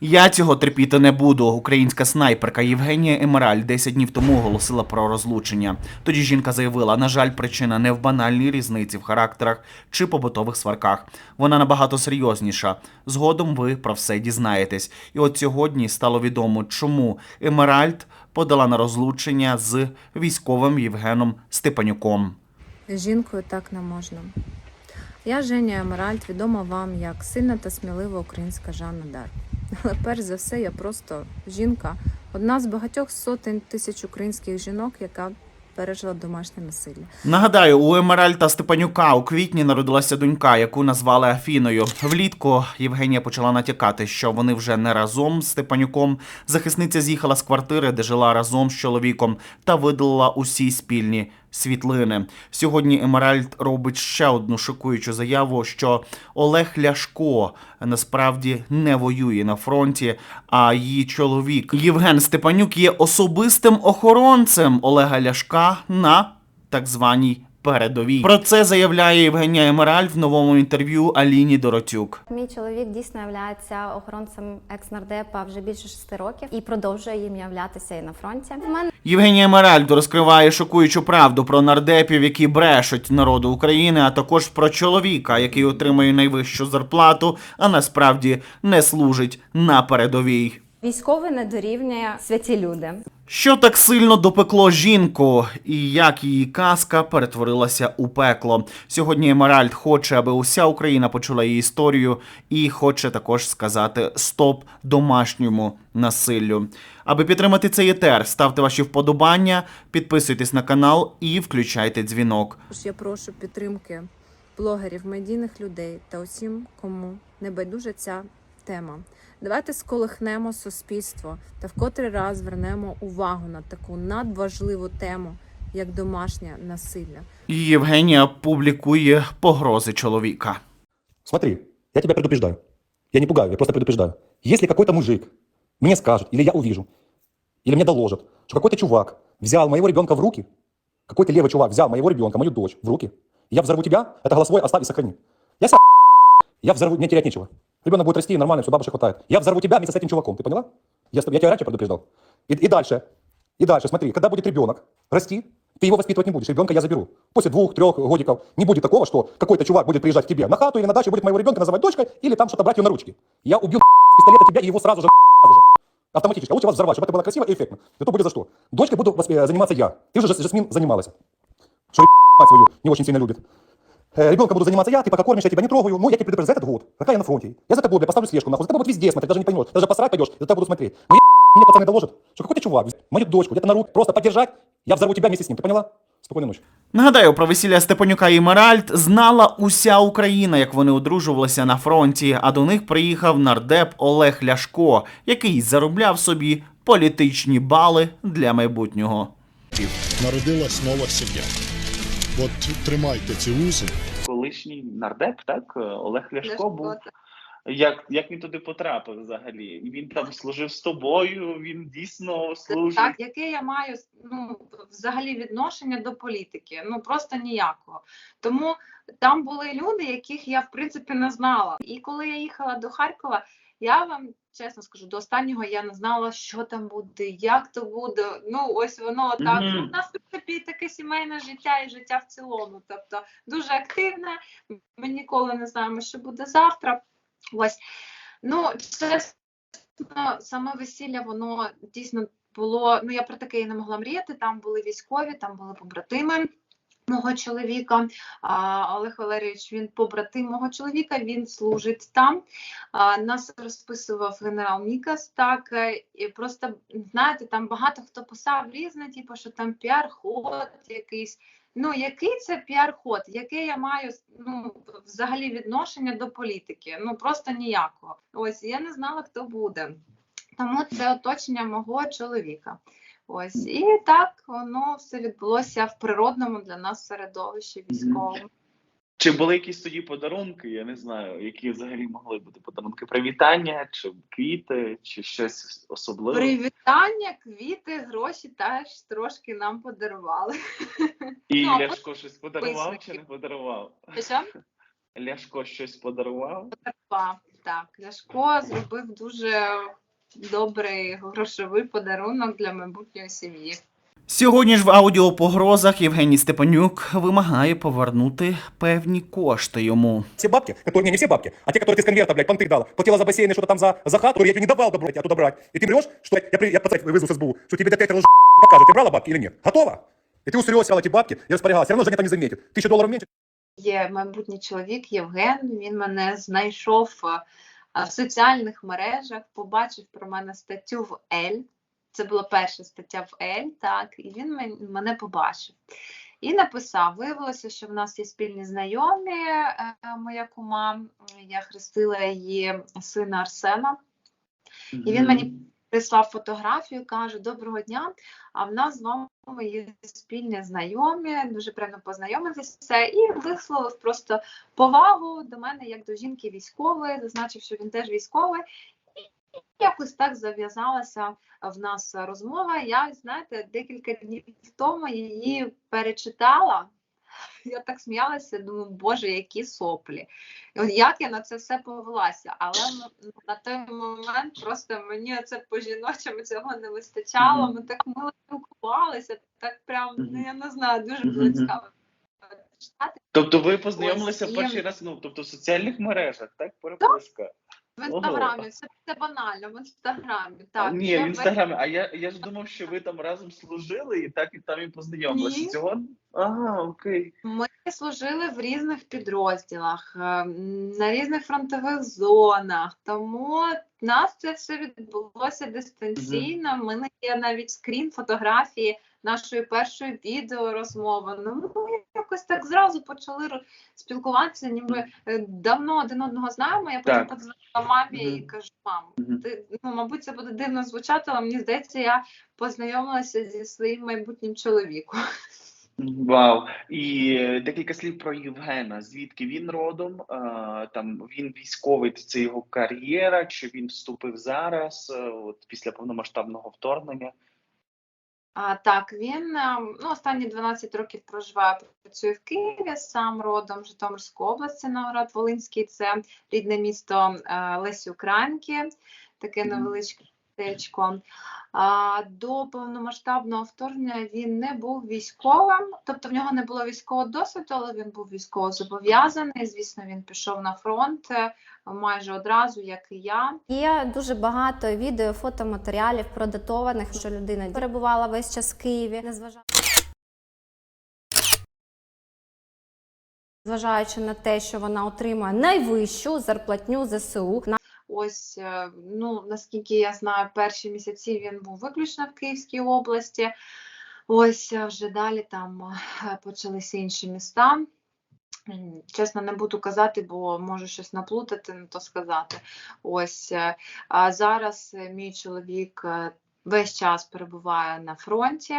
Я цього терпіти не буду. Українська снайперка Євгенія Емераль 10 днів тому оголосила про розлучення. Тоді жінка заявила: на жаль, причина не в банальній різниці в характерах чи побутових сварках. Вона набагато серйозніша. Згодом ви про все дізнаєтесь. І от сьогодні стало відомо, чому Емеральд подала на розлучення з військовим Євгеном Степанюком. Жінкою так не можна. Я Женя Емеральд, відома вам як сильна та смілива українська Жанна Дарк. Але перш за все, я просто жінка, одна з багатьох сотень тисяч українських жінок, яка пережила домашнє насилля. Нагадаю, у Емеральда Степанюка у квітні народилася донька, яку назвали Афіною. Влітку Євгенія почала натякати, що вони вже не разом з Степанюком. Захисниця з'їхала з квартири, де жила разом з чоловіком, та видалила усі спільні світлини. Сьогодні Емеральд робить ще одну шокуючу заяву, що Олег Ляшко насправді не воює на фронті, а її чоловік Євген Степанюк є особистим охоронцем Олега Ляшка на так званій передовій. Про це заявляє Євгенія Емеральд в новому інтерв'ю Аліні Доротюк. Мій чоловік дійсно є охоронцем екс-нардепа вже більше шести років і продовжує їм являтися і на фронті. Мене Євгенія Меральд розкриває шокуючу правду про нардепів, які брешуть народу України, а також про чоловіка, який отримує найвищу зарплату, а насправді не служить на передовій. Військовий не дорівнює святі люди. Що так сильно допекло жінку, і як її казка перетворилася у пекло. Сьогодні Емеральд хоче, аби уся Україна почула її історію, і хоче також сказати стоп домашньому насиллю. Аби підтримати цей етер, ставте ваші вподобання, підписуйтесь на канал і включайте дзвінок. Тож я прошу підтримки блогерів, медійних людей та усім, кому не байдужа ця тема. Давайте сколихнемо суспільство та в котрий раз звернемо увагу на таку надважливу тему, як домашнє насилля. Євгенія публікує погрози чоловіка. Смотри, я тебя предупреждаю. Я не пугаю, я просто предупреждаю. Если какой-то мужик мне скажет, или я увижу, или мне доложат, что какой-то чувак взял моего ребенка в руки, какой-то левый чувак взял моего ребенка, мою дочь в руки, я взорву тебя, это голосовой оставь и сохрани. Я ся... Я взорву, мне терять нечего. Ребенок будет расти, нормально, все, бабушек хватает. Я взорву тебя вместе с этим чуваком, ты поняла? Я, я тебя раньше предупреждал. И, и дальше, и дальше, смотри, когда будет ребенок расти, ты его воспитывать не будешь, ребенка я заберу. После двух-трех годиков не будет такого, что какой-то чувак будет приезжать к тебе на хату или на дачу, будет моего ребенка называть дочкой, или там что-то брать ее на ручки. Я убью пистолета тебя и его сразу же, сразу же. Автоматически. А лучше вас взорвать, чтобы это было красиво и эффектно. Зато будет за что. Дочкой буду заниматься я. Ты уже, Жас- Жасмин, занималась. Что мать свою не очень сильно любит. Э, Ребенком буду заниматься я, ты пока кормишь, я тебя не трогаю. Ну, я тебя предупреждаю за этот год. Какая я на фронте. Я за тобой, бля, поставлю слежку, нахуй. За тобой вот везде смотреть, даже не поймешь. Даже посрать пойдешь, за тобой буду смотреть. Но я, мне пацаны доложат, что какой-то чувак, мою дочку, где-то на руку, просто поддержать, я взорву тебя вместе с ним. Ты поняла? Спокойной ночи. Нагадаю, про весілля Степанюка і Меральд знала уся Україна, як вони одружувалися на фронті. А до них приїхав нардеп Олег Ляшко, який заробляв собі політичні бали для майбутнього. народилась нова сім'я. От тримайте ці узи. колишній нардеп, так е, Олег Ляшко був. Як, як він туди потрапив взагалі? Він там служив з тобою, він дійсно служив. Так, яке я маю ну, взагалі відношення до політики? Ну просто ніякого. Тому там були люди, яких я в принципі не знала. І коли я їхала до Харкова, я вам чесно скажу, до останнього я не знала, що там буде, як то буде. Ну ось воно так. Мгм. Ну, У нас в принципі таке сімейне життя і життя в цілому. Тобто дуже активне. Ми ніколи не знаємо, що буде завтра. Ось ну чесно, саме весілля, воно дійсно було. Ну я про таке і не могла мріяти. Там були військові, там були побратими. Мого чоловіка Олег Валерійович, він побратим мого чоловіка, він служить там. Нас розписував генерал Мікас. Так е, і просто знаєте, там багато хто писав різне, типу, що там піар-ход якийсь. Ну, який це піар-ход? Яке я маю ну, взагалі відношення до політики? Ну просто ніякого. Ось я не знала, хто буде. Тому це оточення мого чоловіка. Ось і так воно все відбулося в природному для нас середовищі військовому. Чи були якісь тоді подарунки? Я не знаю, які взагалі могли бути подарунки. Привітання, чи квіти, чи щось особливе. Привітання, квіти, гроші теж трошки нам подарували. І Ну, Ляшко щось подарував чи не подарував? Що? Ляшко щось подарував? Подарував. так. Ляшко зробив дуже добрий грошовий подарунок для майбутньої сім'ї. Сьогодні ж в аудіопогрозах Євгеній Степанюк вимагає повернути певні кошти йому. Все бабки, которые, не, не все бабки, а те, которые ты с конверта, блядь, понты дала, платила за бассейн и что-то там за, за хату, я тебе не давал добро блядь, оттуда брать. И ты врешь, что я, при- я пацан вызову с СБУ, что тебе детектор лжи покажет, ты брала бабки или нет? Готово? И ты усрёл, эти бабки и распорягалась, все равно Женя там не заметит. Тысяча долларов меньше, Є майбутній чоловік Євген. Він мене знайшов е, в соціальних мережах, побачив про мене статтю в Ель. Це була перша стаття в Ель, так, і він мене побачив. І написав: виявилося, що в нас є спільні знайомі. е, Моя кума, я хрестила її сина Арсена. І він мені прислав фотографію, каже: Доброго дня! А в нас з вами є спільні знайомі, дуже приємно познайомитися, і висловив просто повагу до мене як до жінки військової, зазначив, що він теж військовий. І якось так зав'язалася в нас розмова. Я, знаєте, декілька днів тому її перечитала. Я так сміялася, думаю, боже, які соплі. От Як я на це все повелася? Але на той момент просто мені це по-жіночому цього не вистачало. Ми так мило спілкувалися, так прям, ну я не знаю, дуже було цікаво читати. Тобто ви познайомилися Ось, і- перший раз, ну, тобто в соціальних мережах, так? Переписка. В інстаграмі, це, це банально, в інстаграмі. А, Так, Ні, в в- інстаграмі. А я, я ж думав, що ви там разом служили і так і там і познайомилися. Ні. Цього? Ага, окей. Ми служили в різних підрозділах, е, на різних фронтових зонах. Тому в нас це все відбулося дистанційно. У мене є навіть скрін фотографії нашої першої відеорозмови. Ну, ми якось так зразу почали спілкуватися, ніби е, давно один одного знаємо. Я потім подзвонила мамі і кажу: мам, ти ну, мабуть, це буде дивно звучати, але мені здається, я познайомилася зі своїм майбутнім чоловіком. Вау. І е, декілька слів про Євгена. Звідки він родом? Там він військовий, це його кар'єра, чи він вступив зараз, е, от після повномасштабного вторгнення? А, так, він е, ну, останні 12 років проживає, працює в Києві, сам родом Житомирської області, Новгород Волинський, це рідне місто Лесі Українки, таке невеличке містечко. До повномасштабного вторгнення він не був військовим, тобто в нього не було військового досвіду, але він був військово зобов'язаний. Звісно, він пішов на фронт е, майже одразу, як і я. Є дуже багато відео, фотоматеріалів продатованих, що людина перебувала весь час в Києві, незважаючи. Зважаючи на те, що вона отримує найвищу зарплатню ЗСУ, Ось, е, ну, наскільки я знаю, перші місяці він був виключно в Київській області. Ось вже далі там е, почалися інші міста. Чесно, не буду казати, бо можу щось наплутати, не то сказати. Ось е, а зараз е, мій чоловік е, весь час перебуває на фронті,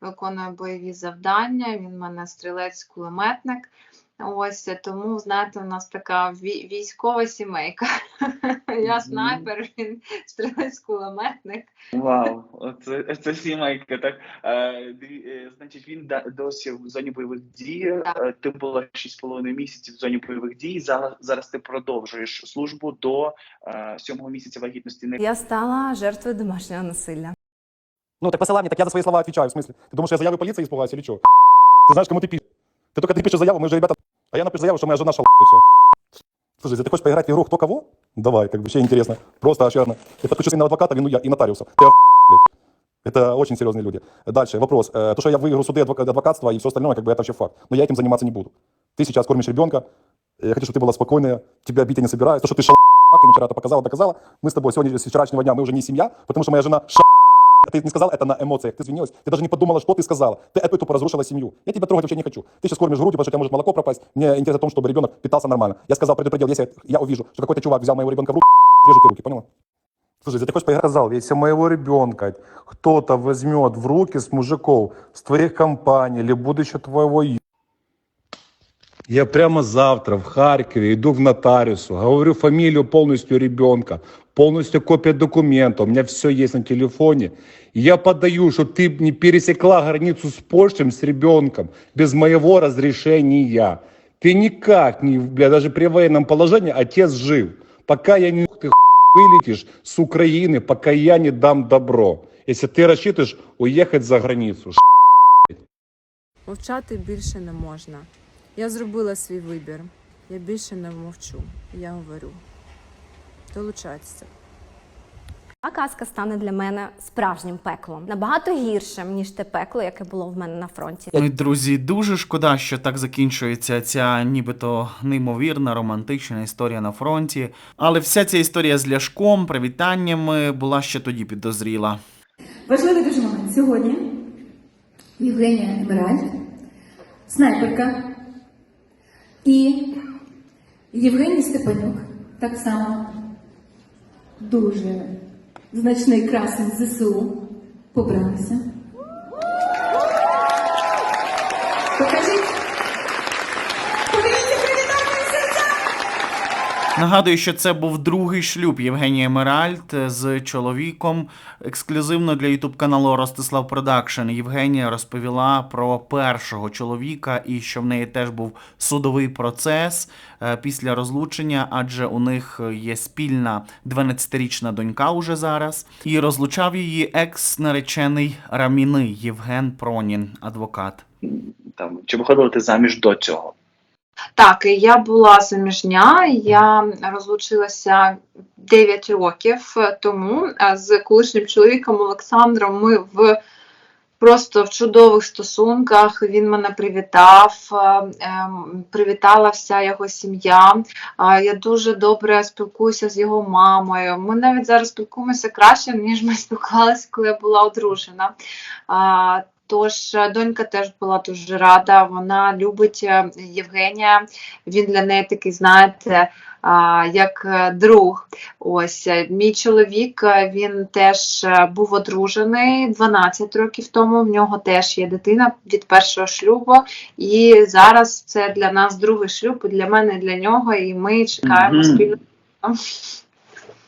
виконує бойові завдання. Він в мене стрілець-кулеметник. Ось е, тому, знаєте, у нас така вій- військова сімейка. Я Мгм. снайпер, він стрілець-кулеметник. Вау, оце це сімейка. Так е, диві- е, значить, він да- досі в зоні бойових дій. Так. Е, Ти була 6,5 місяців в зоні бойових дій. Зараз зараз ти продовжуєш службу до е, сьомого місяця вагітності. Не я стала жертвою домашнього насилля. Ну, так посылай мне, так я за свои слова отвечаю, в смысле. Ты думаешь, я заявы полиции испугаюсь или что? Ты знаешь, кому ты пишешь? Ты только ты пишешь заяву, мы же ребята... А я напишу заяву, что моя жена шала, и все. Слушай, если ты хочешь поиграть в игру «Кто кого?» Давай, как бы, вообще интересно. Просто ошерно. Я подключу на адвоката, вину я и нотариуса. Ты. Это очень серьезные люди. Дальше, вопрос. Э, То, что я выиграю суды, адвока- адвокатство и все остальное, как бы это вообще факт. Но я этим заниматься не буду. Ты сейчас кормишь ребенка, я хочу, чтобы ты была спокойная, тебя бить я не собираюсь. То, что ты шала, ты вчера это показала, доказала. Мы с тобой сегодня, с вчерашнего дня, мы уже не семья, потому что моя жена ша ты не сказал это на эмоциях, ты извинилась, ты даже не подумала, что ты сказала. Ты эту тупо разрушила семью. Я тебя трогать вообще не хочу. Ты сейчас кормишь грудью, потому что у тебя может молоко пропасть. Мне интересно в том, чтобы ребенок питался нормально. Я сказал, предупредил, если я увижу, что какой-то чувак взял моего ребенка в руки, режу тебе руки, поняла? Слушай, ты хочешь поиграть, сказал, если моего ребенка кто-то возьмет в руки с мужиков, с твоих компаний или будущего твоего я прямо завтра в Харькове иду к нотариусу, говорю фамилию полностью ребенка, полностью копия документа, у меня все есть на телефоне. И я подаю, что ты не пересекла границу с Польшей с ребенком без моего разрешения. Ты никак, не, бля, даже при военном положении отец жив. Пока я не ты вылетишь с Украины, пока я не дам добро. Если ты рассчитываешь уехать за границу, Мовчати більше не можна. Я зробила свій вибір. Я більше не мовчу. Я говорю. Долучайтеся. А казка стане для мене справжнім пеклом, набагато гіршим, ніж те пекло, яке було в мене на фронті. Ну, друзі, дуже шкода, що так закінчується ця нібито неймовірна романтична історія на фронті. Але вся ця історія з ляшком, привітаннями була ще тоді підозріла. Важливий дуже момент. Сьогодні Євгенія Емеральд, снайперка, і Євгеній Степанюк, так само дуже значний красень ЗСУ, побралися. Нагадую, що це був другий шлюб Євгенії Емеральд з чоловіком. Ексклюзивно для ютуб каналу Ростислав Продакшн Євгенія розповіла про першого чоловіка і що в неї теж був судовий процес е, після розлучення, адже у них є спільна 12-річна донька уже зараз. І розлучав її екс-наречений Раміни Євген Пронін, адвокат. Там чи виходила ти заміж до цього? Так, я була заміжня, я розлучилася 9 років тому е, з колишнім чоловіком Олександром. Ми в просто в чудових стосунках. Він мене привітав, е, ем, привітала вся його сім'я. Я дуже добре спілкуюся з його мамою. Ми навіть зараз спілкуємося краще, ніж ми спілкувалися, коли я була одружена. Тож е, донька теж була дуже рада. Вона любить е, Євгенія. Він для неї такий, знаєте, як е, друг. Ось мій чоловік він теж був одружений 12 років тому. В нього теж є дитина від першого шлюбу. І зараз це для нас другий шлюб, і для мене, і для нього. І ми чекаємо Мгм. спільно.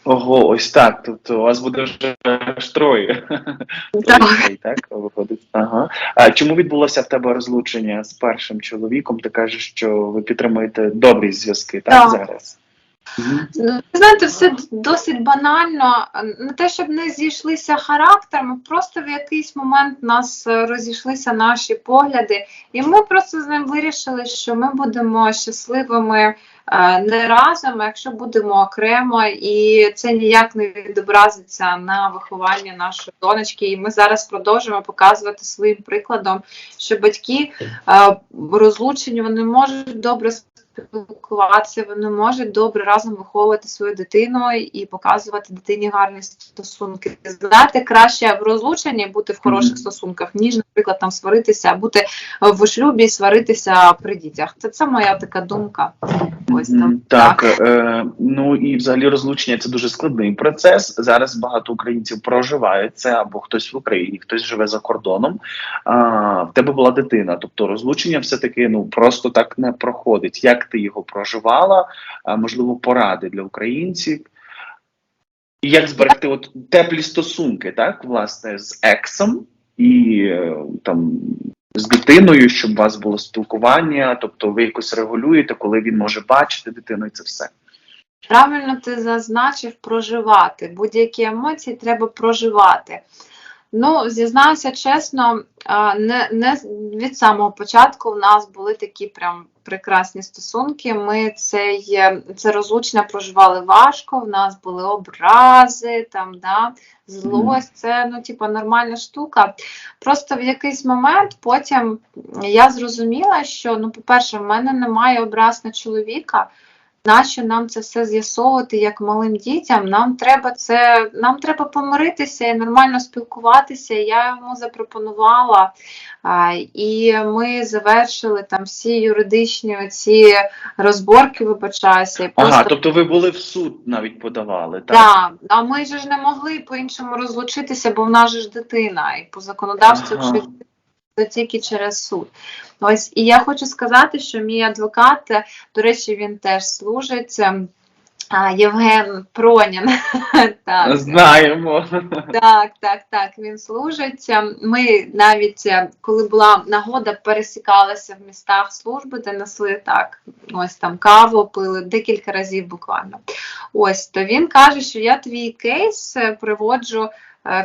Ого, ось так. Тобто у вас буде вже аж троє. Так. Так виходить. Ага. А чому відбулося в тебе розлучення з першим чоловіком? Ти кажеш, що ви підтримуєте добрі зв'язки, так, Так. зараз? Ну, знаєте, все досить банально. Не те, щоб не зійшлися характерами, просто в якийсь момент нас розійшлися наші погляди, і ми просто з ним вирішили, що ми будемо щасливими не разом, якщо будемо окремо, і це ніяк не відобразиться на виховання нашої донечки. І ми зараз продовжуємо показувати своїм прикладом, що батьки е, розлучені вони можуть добре спілкуватися, вони можуть добре разом виховувати свою дитину і показувати дитині гарні стосунки. Знаєте, краще в розлученні бути в хороших стосунках, ніж, наприклад, там сваритися, бути в шлюбі і сваритися при дітях. Це, це моя така думка. Ось там Мгм, Так, е, ну і взагалі розлучення це дуже складний процес. Зараз багато українців проживають це або хтось в Україні, хтось живе за кордоном. А, в тебе була дитина, тобто розлучення все-таки ну просто так не проходить. Як ти його проживала? Можливо, поради для українців. І як зберегти от теплі стосунки, так, власне, з ексом і е, там з дитиною, щоб у вас було спілкування, тобто ви якось регулюєте, коли він може бачити дитину, і це все. Правильно ти зазначив проживати. Будь-які емоції треба проживати. Ну, зізнаюся чесно, не, не від самого початку в нас були такі прям прекрасні стосунки. Ми цей, е, це розлучення проживали важко, в нас були образи, там, да, злость, це ну, типу, нормальна штука. Просто в якийсь момент потім я зрозуміла, що, ну, по-перше, в мене немає образ на чоловіка. Нащо нам це все з'ясовувати як малим дітям? Нам треба це, нам треба помиритися і нормально спілкуватися. Я йому запропонувала, і ми завершили там всі юридичні ці розборки, вибачаюся. і Ага, просто- тобто ви були в суд навіть подавали, так? Да, а ми ж не могли по-іншому розлучитися, бо в нас же ж дитина, і по законодавству, Ага. Це тільки через суд. Ось і я хочу сказати, що мій адвокат, е, до речі, він теж служить. ем, а, Євген Пронін. так. Знаємо. Так, так, так. Він служить. Ми навіть е, коли була нагода, пересікалися в містах служби, де несли так. Ось там каву пили декілька разів буквально. Ось то він каже, що я твій кейс е, приводжу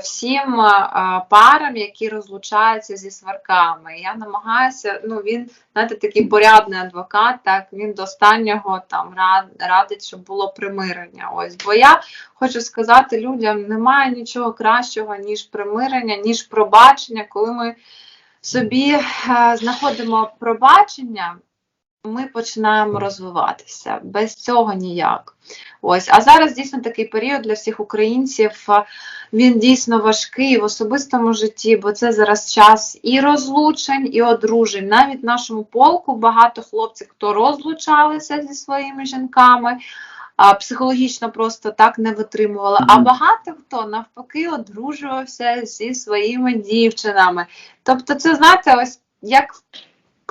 всім е, е, парам, які розлучаються зі сварками. Я намагаюся. Ну він знаєте, такий порядний адвокат. Так він до останнього там рад, радить, щоб було примирення. Ось бо я хочу сказати людям, немає нічого кращого, ніж примирення, ніж пробачення. Коли ми собі е, знаходимо пробачення, ми починаємо розвиватися. Без цього ніяк. Ось, а зараз дійсно такий період для всіх українців. Він дійсно важкий в особистому житті, бо це зараз час і розлучень, і одружень. Навіть в нашому полку багато хлопців, хто розлучалися зі своїми жінками, а психологічно просто так не витримували. А багато хто навпаки одружувався зі своїми дівчинами. Тобто, це знаєте, ось як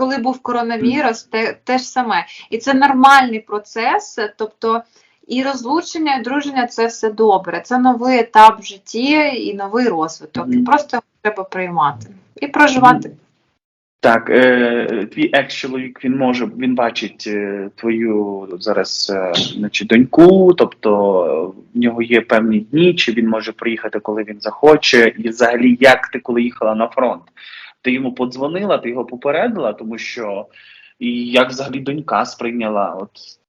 коли був коронавірус, те, те ж саме. І це нормальний процес. Тобто і розлучення, і друження це все добре. Це новий етап в житті і новий розвиток. І Мгм. просто його треба приймати і проживати. Так, е, твій екс-чоловік він може він бачить е, твою зараз е, значить, доньку, тобто в нього є певні дні, чи він може приїхати, коли він захоче. І взагалі, як ти коли їхала на фронт? Ти йому подзвонила, ти його попередила, тому що і як взагалі донька сприйняла? От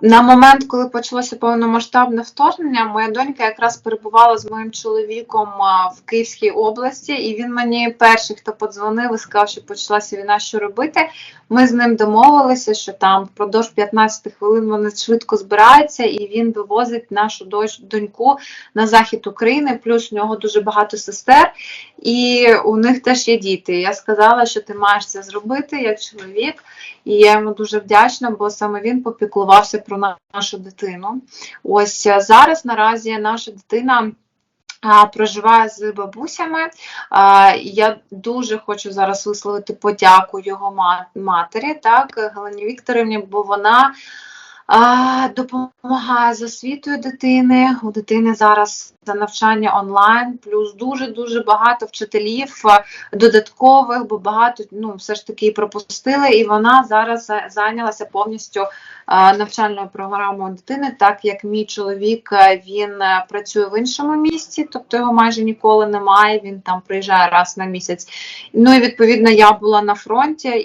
На момент, коли почалося повномасштабне вторгнення, моя донька якраз перебувала з моїм чоловіком в Київській області, і він мені перший, хто подзвонив і сказав, що почалася війна, що робити. Ми з ним домовилися, що там впродовж 15 хвилин вони швидко збираються, і він вивозить нашу доньку на захід України. Плюс у нього дуже багато сестер, і у них теж є діти. Я сказала, що ти маєш це зробити як чоловік. І я йому дуже вдячна, бо саме він попіклувався про нашу дитину. Ось е, зараз наразі наша дитина. Проживає з бабусями. Я дуже хочу зараз висловити подяку його матері, так, Галині Вікторівні, бо вона допомагає з освітою дитини. У дитини зараз за навчання онлайн, плюс дуже дуже багато вчителів додаткових, бо багато ну все ж таки пропустили. І вона зараз зайнялася повністю навчальною програмою дитини, так як мій чоловік він працює в іншому місці, тобто його майже ніколи немає. Він там приїжджає раз на місяць. Ну і відповідно я була на фронті.